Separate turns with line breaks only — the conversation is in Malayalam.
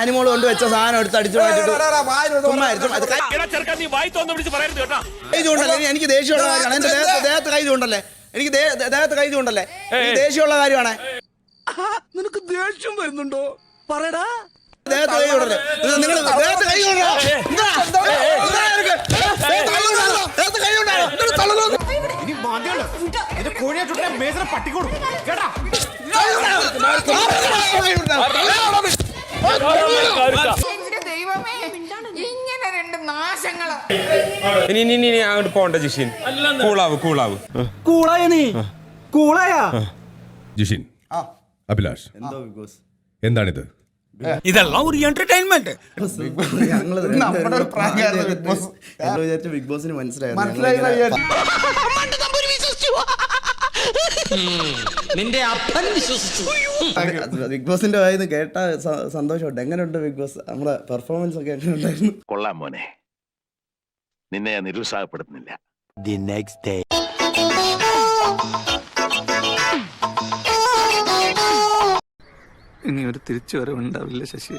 അനിമോൾ കൊണ്ട് വെച്ച സാധനം എടുത്ത് അടിച്ചു മാറ്റിട്ട് എനിക്ക് ദേഷ്യമുള്ള കാര്യമാണ്. എന്റെ ദേഹത്ത് കൈ ചൂണ്ടല്ലേ എനിക്ക് ദേഹത്ത് കൈ ചൂണ്ടല്ലേ എനിക്ക് ദേഷ്യമുള്ള കാര്യമാണ്.
നിനക്ക് ദേഷ്യം വരുന്നുണ്ടോ? പറയടാ.
ദേഹത്ത് കൈ ചൂണ്ടല്ലേ നിങ്ങൾ ദേഹത്ത് കൈ ചൂണ്ടോ. ദേഹത്ത് കൈ ചൂണ്ടാണോ? തള്ളുന്നു.
ഇനി കോഴിയെ ചുട്ടാ മേസിനെ പട്ടിക്കൊടുക്കും കേട്ടാ
കൈ ചൂണ്ടാണോ? ആ, കൈ ചൂണ്ടാണോ?
എന്റെ ദൈവമേ ഇങ്ങനെ രണ്ട് നാശങ്ങൾ
ഇനി ഇനി ഇനി അങ്ങോട്ട് പോണ്ട ജിഷിൻ. കൂളാവ് കൂളാവ്.
കൂളായ നീ? കൂളായാ?
ജിഷിൻ അഭിലാഷ്. എന്താണിത്?
ഇതെല്ലാം ഒരു എന്റർടൈൻമെന്റ്
നമ്മുടെ ഒരു പ്രായമായിരുന്നു ബിഗ് ബോസ്.
ഞങ്ങൾ വിചാരിച്ചു ബിഗ് ബോസിന് മനസ്സിലായത്
നിന്റെ അപ്പൻ വിശ്വസിച്ചു.
ബിഗ് ബോസിന്റെ വായിന്ന് കേട്ട സന്തോഷമുണ്ട്. എങ്ങനെയുണ്ട് ബിഗ് ബോസ് നമ്മുടെ പെർഫോമൻസ് ഒക്കെ എങ്ങനെയുണ്ടായിരുന്നു?
കൊള്ളാം മോനെ. നിന്നെ ഞാൻ നിരുത്സാഹപ്പെടുത്തുന്നില്ല.
ഇനി ഒരു തിരിച്ചു വരവുണ്ടാവില്ല ശശി.